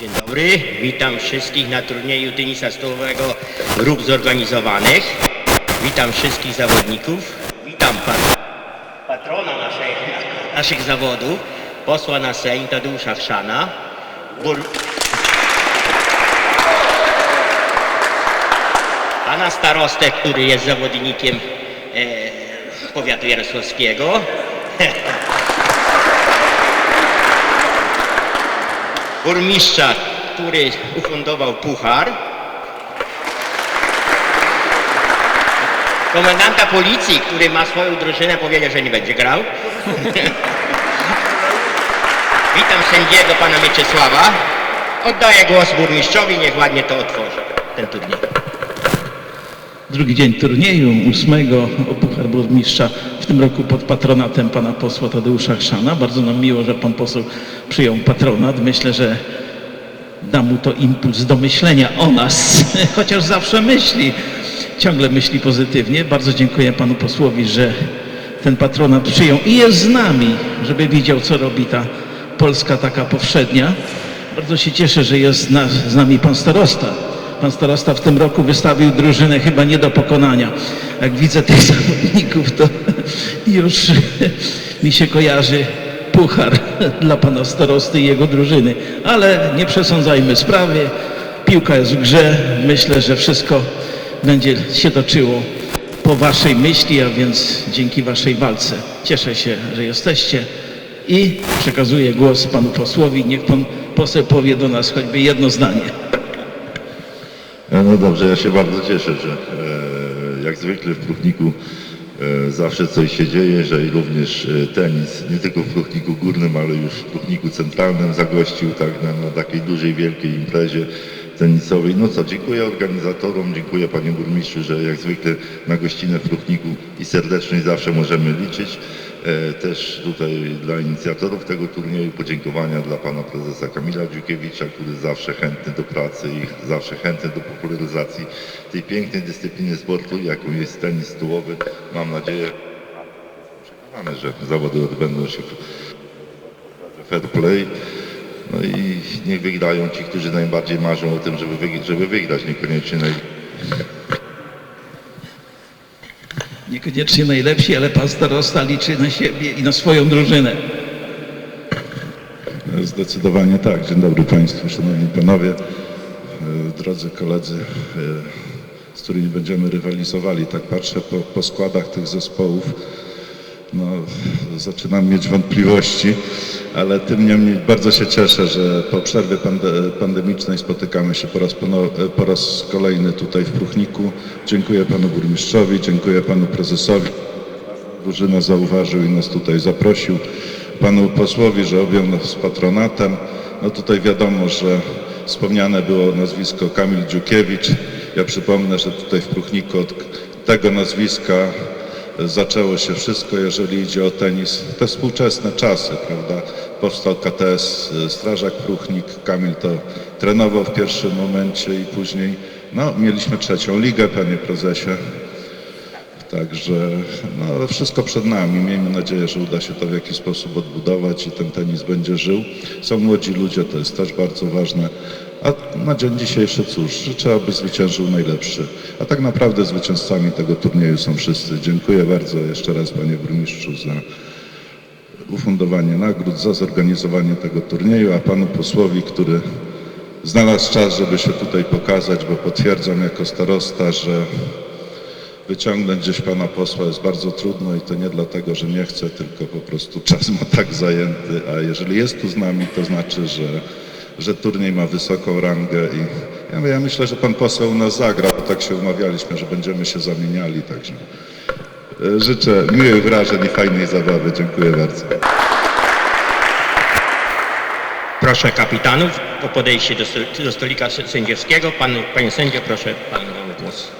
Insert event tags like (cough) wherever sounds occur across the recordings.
Dzień dobry, witam wszystkich na turnieju tenisa stołowego grup zorganizowanych. Witam wszystkich zawodników. Witam pan, patrona naszej, naszych zawodów, posła na Sejm Tadeusza Chrzana, bur... pana starostę, który jest zawodnikiem e, powiatu jarosławskiego. (laughs) burmistrza, który ufundował puchar, komendanta policji, który ma swoją drużynę, powiedział, że nie będzie grał. (laughs) Witam sędziego pana Mieczysława. Oddaję głos burmistrzowi, niech ładnie to otworzy, ten turniej. Drugi dzień turnieju, ósmego o Puchar Burmistrza, w tym roku pod patronatem pana posła Tadeusza Chrzana. Bardzo nam miło, że pan poseł przyjął patronat. Myślę, że da mu to impuls do myślenia o nas, (laughs) chociaż zawsze myśli, ciągle myśli pozytywnie. Bardzo dziękuję panu posłowi, że ten patronat przyjął i jest z nami, żeby widział, co robi ta Polska taka powszednia. Bardzo się cieszę, że jest z, nami pan starosta. Pan starosta w tym roku wystawił drużynę chyba nie do pokonania. Jak widzę tych (laughs) zawodników, to już mi się kojarzy puchar dla pana starosty i jego drużyny. Ale nie przesądzajmy sprawy. Piłka jest w grze. Myślę, że wszystko będzie się toczyło po waszej myśli, a więc dzięki waszej walce. Cieszę się, że jesteście i przekazuję głos panu posłowi. Niech pan poseł powie do nas choćby jedno zdanie. No dobrze, ja się bardzo cieszę, że e, jak zwykle w Pruchniku e, zawsze coś się dzieje, że i również e, tenis, nie tylko w Pruchniku Górnym, ale już w Pruchniku Centralnym zagościł tak na, na takiej dużej, wielkiej imprezie tenisowej. No co, dziękuję organizatorom, dziękuję panie burmistrzu, że jak zwykle na gościnę w Pruchniku i serdeczność zawsze możemy liczyć. E, Też tutaj dla inicjatorów tego turnieju podziękowania dla pana prezesa Kamila Dziukiewicza, który zawsze chętny do pracy i zawsze chętny do popularyzacji tej pięknej dyscypliny sportu, jaką jest tenis stołowy. Mam nadzieję, że zawody odbędą się w fair play. No i niech wygrają ci, którzy najbardziej marzą o tym, żeby, wyg- żeby wygrać, niekoniecznie naj... Niekoniecznie najlepsi, ale pan starosta liczy na siebie i na swoją drużynę. Zdecydowanie tak. Dzień dobry Państwu, Szanowni Panowie, e, drodzy koledzy, e, z którymi będziemy rywalizowali. Tak patrzę po, po składach tych zespołów, no, zaczynam mieć wątpliwości, ale tym niemniej bardzo się cieszę, że po przerwie pande, pandemicznej spotykamy się po raz, po raz kolejny tutaj w Pruchniku. Dziękuję Panu Burmistrzowi, dziękuję Panu Prezesowi drużynę zauważył i nas tutaj zaprosił. Panu posłowi, że objął nas patronatem. No tutaj wiadomo, że wspomniane było nazwisko Kamil Dziukiewicz. Ja przypomnę, że tutaj w Pruchniku od tego nazwiska zaczęło się wszystko, jeżeli idzie o tenis. Te współczesne czasy, prawda? Powstał KTS Strażak Pruchnik, Kamil to trenował w pierwszym momencie i później, no mieliśmy trzecią ligę, panie prezesie. Także no, wszystko przed nami. Miejmy nadzieję, że uda się to w jakiś sposób odbudować i ten tenis będzie żył. Są młodzi ludzie, to jest też bardzo ważne. A na dzień dzisiejszy cóż, życzę, aby zwyciężył najlepszy. A tak naprawdę zwycięzcami tego turnieju są wszyscy. Dziękuję bardzo jeszcze raz panie burmistrzu za ufundowanie nagród, za zorganizowanie tego turnieju, a panu posłowi, który znalazł czas, żeby się tutaj pokazać, bo potwierdzam jako starosta, że wyciągnąć gdzieś pana posła jest bardzo trudno i to nie dlatego, że nie chce, tylko po prostu czas ma tak zajęty, a jeżeli jest tu z nami, to znaczy, że, że turniej ma wysoką rangę i ja, ja myślę, że pan poseł nas zagra, bo tak się umawialiśmy, że będziemy się zamieniali, także e, życzę miłych wrażeń i fajnej zabawy. Dziękuję bardzo. Proszę kapitanów o podejście do, sto- do stolika sędziowskiego. Pan, panie sędzio, proszę pan o głos.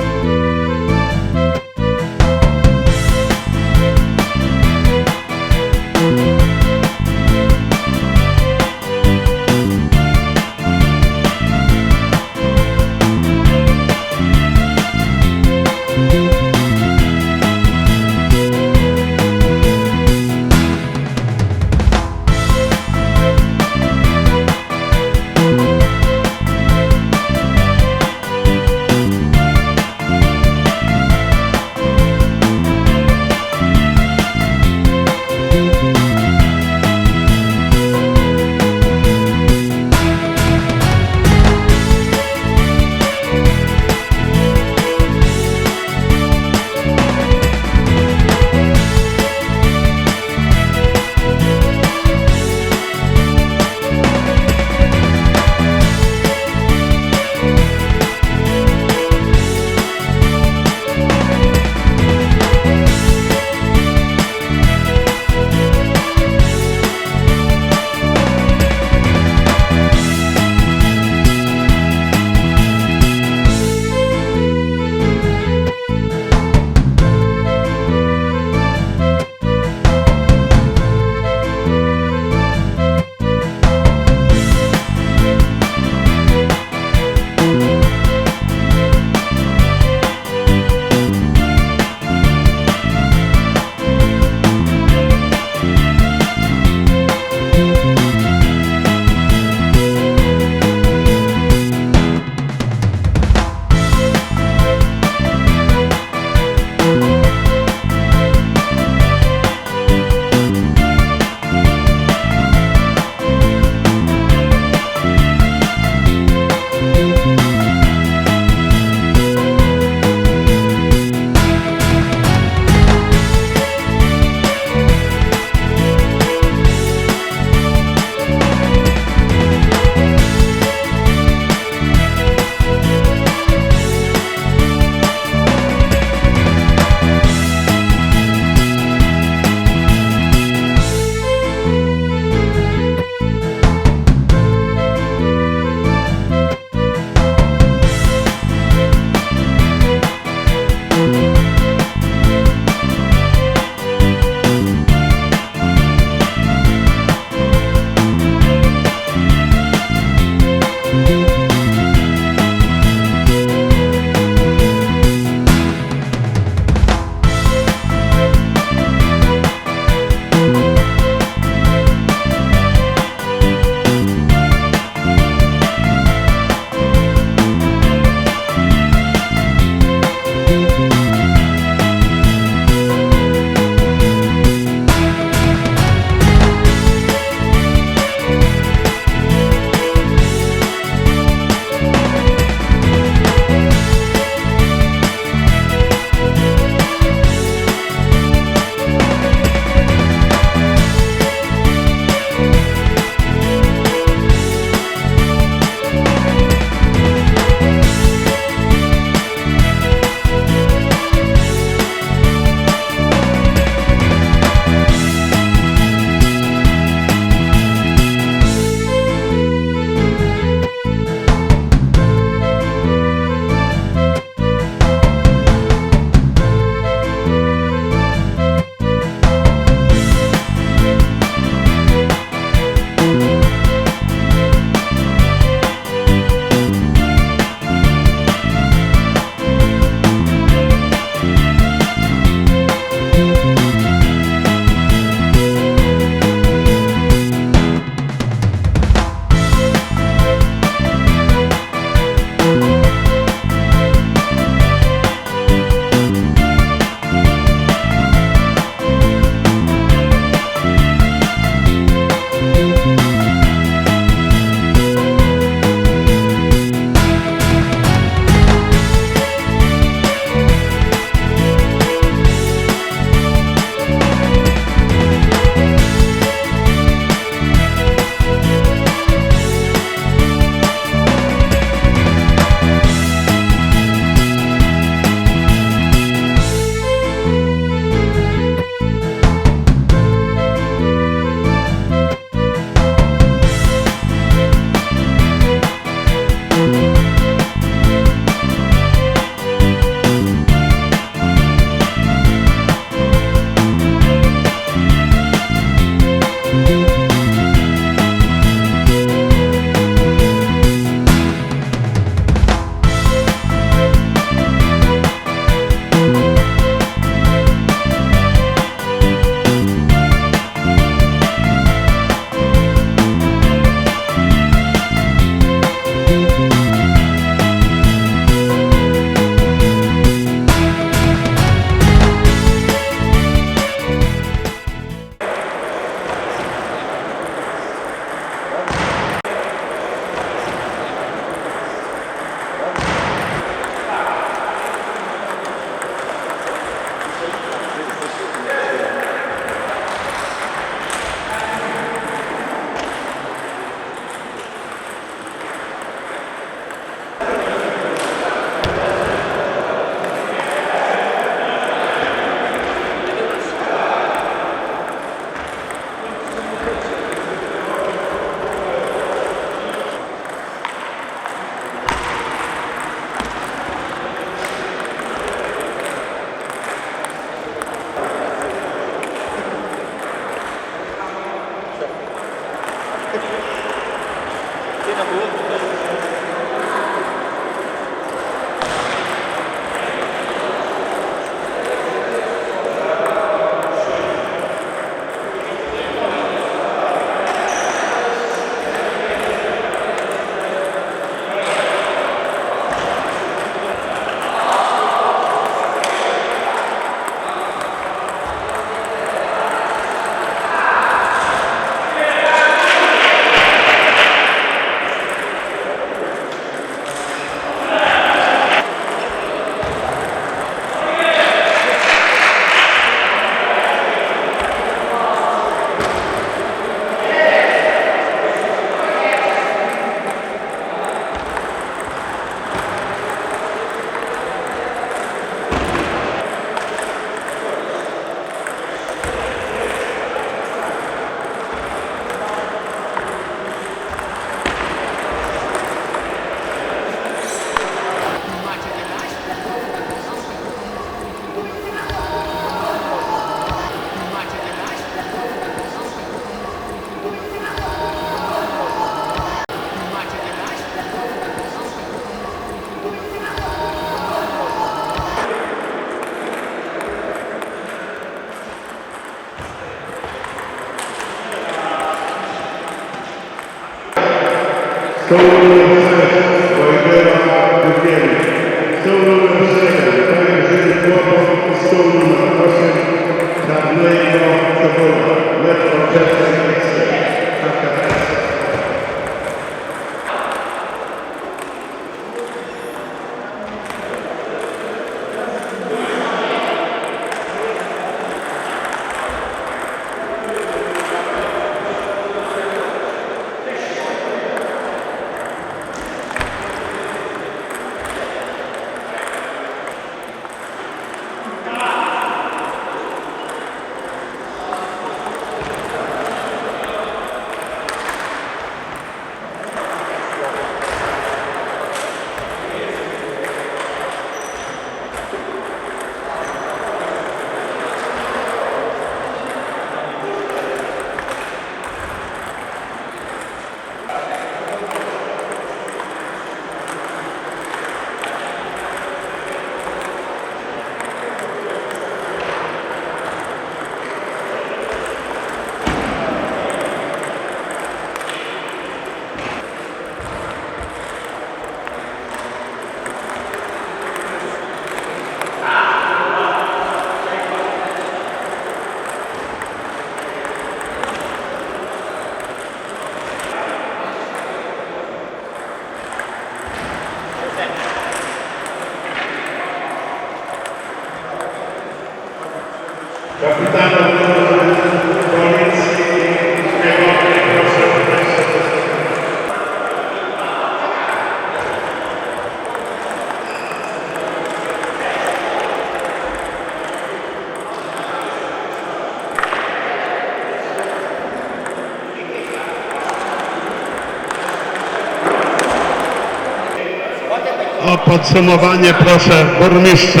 O podsumowanie proszę burmistrza.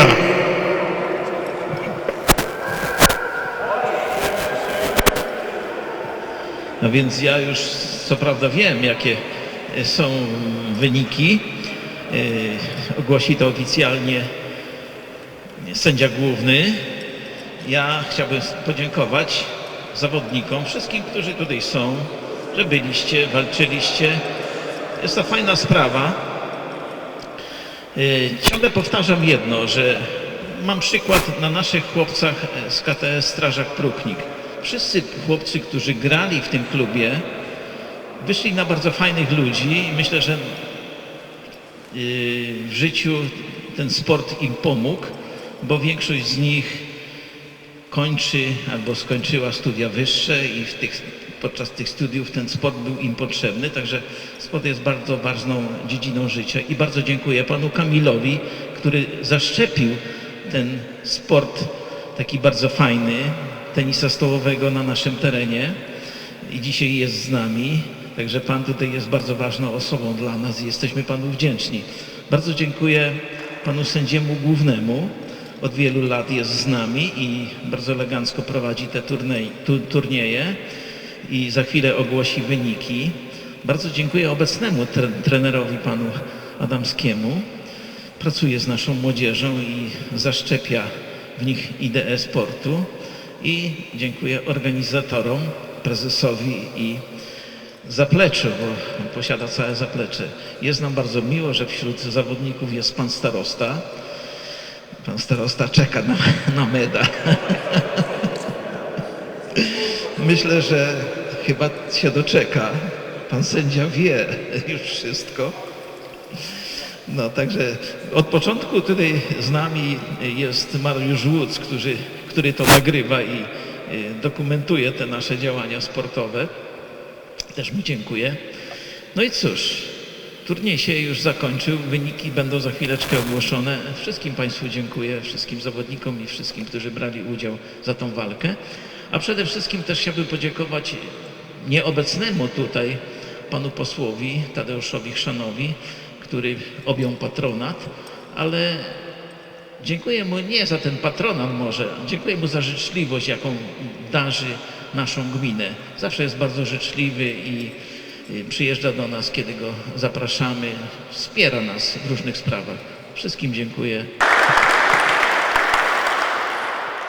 No więc ja już co prawda wiem, jakie są wyniki. Yy, Ogłosi to oficjalnie sędzia główny. Ja chciałbym podziękować zawodnikom, wszystkim, którzy tutaj są, że byliście, walczyliście. Jest to fajna sprawa. Yy, Ciągle powtarzam jedno, że mam przykład na naszych chłopcach z KTS Strażak Pruknik. Wszyscy chłopcy, którzy grali w tym klubie, wyszli na bardzo fajnych ludzi. I myślę, że yy, w życiu ten sport im pomógł, bo większość z nich kończy albo skończyła studia wyższe i w tych, podczas tych studiów ten sport był im potrzebny, także sport jest bardzo ważną dziedziną życia i bardzo dziękuję panu Kamilowi, który zaszczepił ten sport taki bardzo fajny, tenisa stołowego na naszym terenie i dzisiaj jest z nami, także pan tutaj jest bardzo ważną osobą dla nas i jesteśmy panu wdzięczni. Bardzo dziękuję panu sędziemu głównemu, od wielu lat jest z nami i bardzo elegancko prowadzi te tu, turnieje i za chwilę ogłosi wyniki. Bardzo dziękuję obecnemu tre, trenerowi panu Adamskiemu. Pracuje z naszą młodzieżą i zaszczepia w nich ideę sportu. I dziękuję organizatorom, prezesowi i zapleczu, bo posiada całe zaplecze. Jest nam bardzo miło, że wśród zawodników jest pan starosta. Pan starosta czeka na, na medal. (laughs) Myślę, że chyba się doczeka. Pan sędzia wie już wszystko. No, także od początku tutaj z nami jest Mariusz Łódz, który, który to nagrywa i y, dokumentuje te nasze działania sportowe. Też mu dziękuję. No i cóż, turniej się już zakończył, wyniki będą za chwileczkę ogłoszone. Wszystkim Państwu dziękuję, wszystkim zawodnikom i wszystkim, którzy brali udział za tą walkę. A przede wszystkim też chciałbym podziękować nieobecnemu tutaj panu posłowi Tadeuszowi Chrzanowi, który objął patronat, ale dziękuję mu nie za ten patronat może, dziękuję mu za życzliwość, jaką darzy naszą gminę. Zawsze jest bardzo życzliwy i y, przyjeżdża do nas, kiedy go zapraszamy, wspiera nas w różnych sprawach. Wszystkim dziękuję.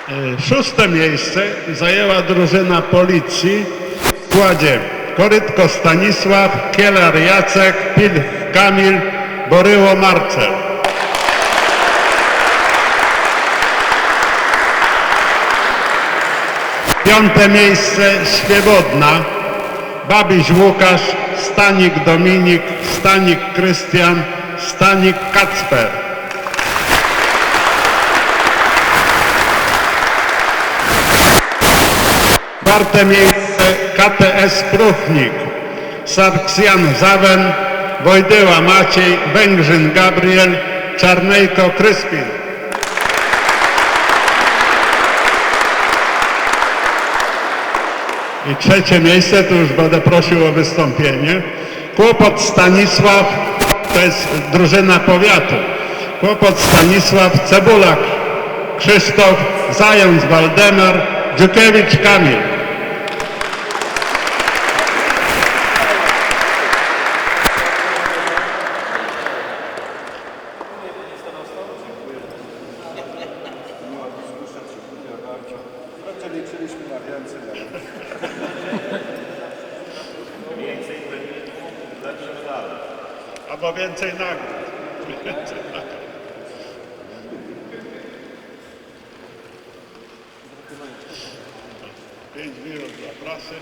E, Szóste miejsce zajęła drużyna policji w składzie Korytko Stanisław, Kielar Jacek, Pilch Kamil, Boryło Marcel. Piąte miejsce Świewodna, Babiś Łukasz, Stanik Dominik, Stanik Krystian, Stanik Kacper. Czwarte miejsce KTS Pruchnik, Sarksjan Zawen, Wojdyła Maciej, Węgrzyn Gabriel, Czarnejko Kryspin. I trzecie miejsce, tu już będę prosił o wystąpienie. Kłopot Stanisław, to jest drużyna powiatu. Kłopot Stanisław, Cebulak Krzysztof, Zając Waldemar, Dziukiewicz Kamil. Albo więcej nagród. Pięć minut dla prasy.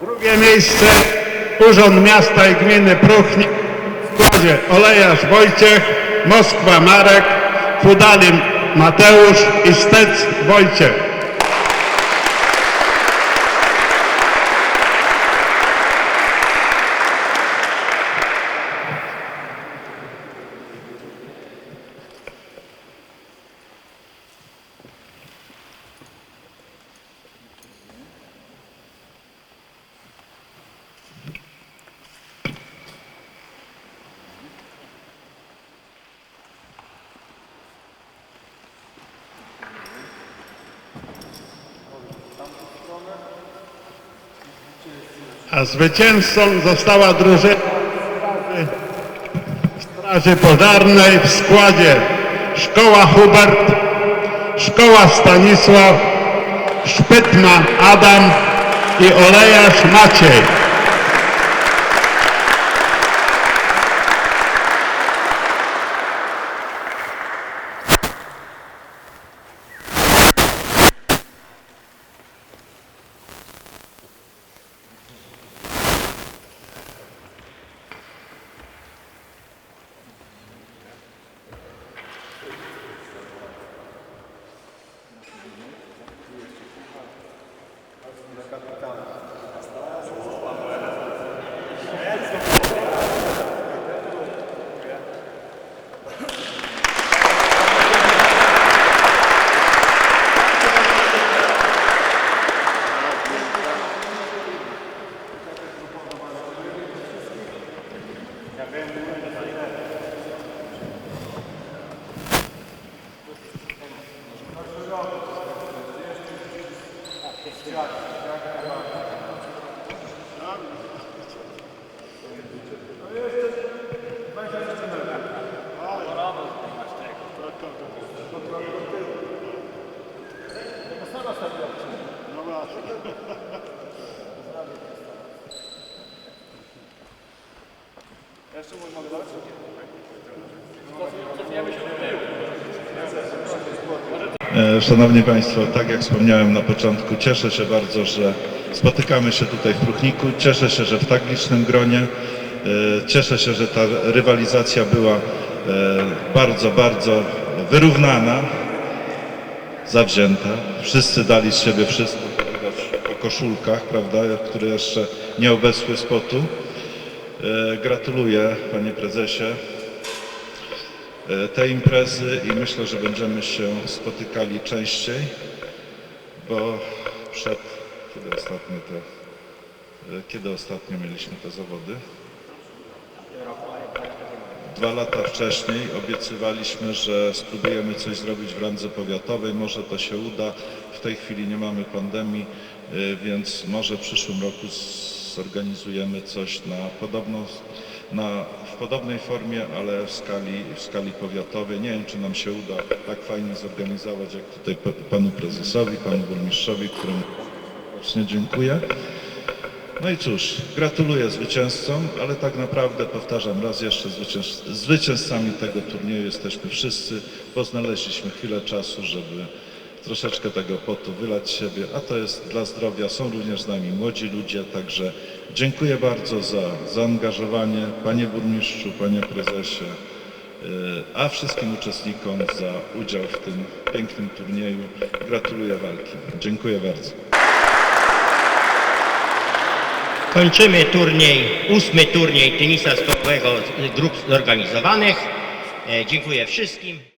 Drugie miejsce. Urząd Miasta i Gminy Pruchnik w składzie Olejarz Wojciech, Moskwa Marek, Fudalin Mateusz i Stec Wojciech. A zwycięzcą została drużyna Straży- Pożarnej w składzie Szkoła Hubert, Szkoła Stanisław, Szpytma Adam i Olejarz Maciej. E, Szanowni Państwo, tak jak wspomniałem na początku, cieszę się bardzo, że spotykamy się tutaj w Pruchniku. Cieszę się, że w tak licznym gronie. E, Cieszę się, że ta rywalizacja była e, bardzo, bardzo wyrównana, zawzięta. Wszyscy dali z siebie wszystko, po koszulkach, prawda, które jeszcze nie obesły spotu. E, Gratuluję, Panie Prezesie e, tej imprezy i myślę, że będziemy się spotykali częściej, bo przed, kiedy ostatnio te, e, kiedy ostatnio mieliśmy te zawody? Dwa lata wcześniej obiecywaliśmy, że spróbujemy coś zrobić w randze powiatowej, może to się uda. W tej chwili nie mamy pandemii, y, więc może w przyszłym roku zorganizujemy coś na podobną, na, w podobnej formie, ale w skali, w skali powiatowej. Nie wiem, czy nam się uda tak fajnie zorganizować, jak tutaj pa- panu prezesowi, panu burmistrzowi, któremu serdecznie dziękuję. No i cóż, gratuluję zwycięzcom, ale tak naprawdę powtarzam raz jeszcze, zwycięz, zwycięzcami tego turnieju jesteśmy wszyscy, bo znaleźliśmy chwilę czasu, żeby troszeczkę tego potu wylać siebie, a to jest dla zdrowia. Są również z nami młodzi ludzie, także dziękuję bardzo za zaangażowanie, panie burmistrzu, panie prezesie, yy, a wszystkim uczestnikom za udział w tym pięknym turnieju. Gratuluję walki. Dziękuję bardzo. Kończymy turniej, ósmy turniej tenisa stołowego grup zorganizowanych. E, Dziękuję wszystkim.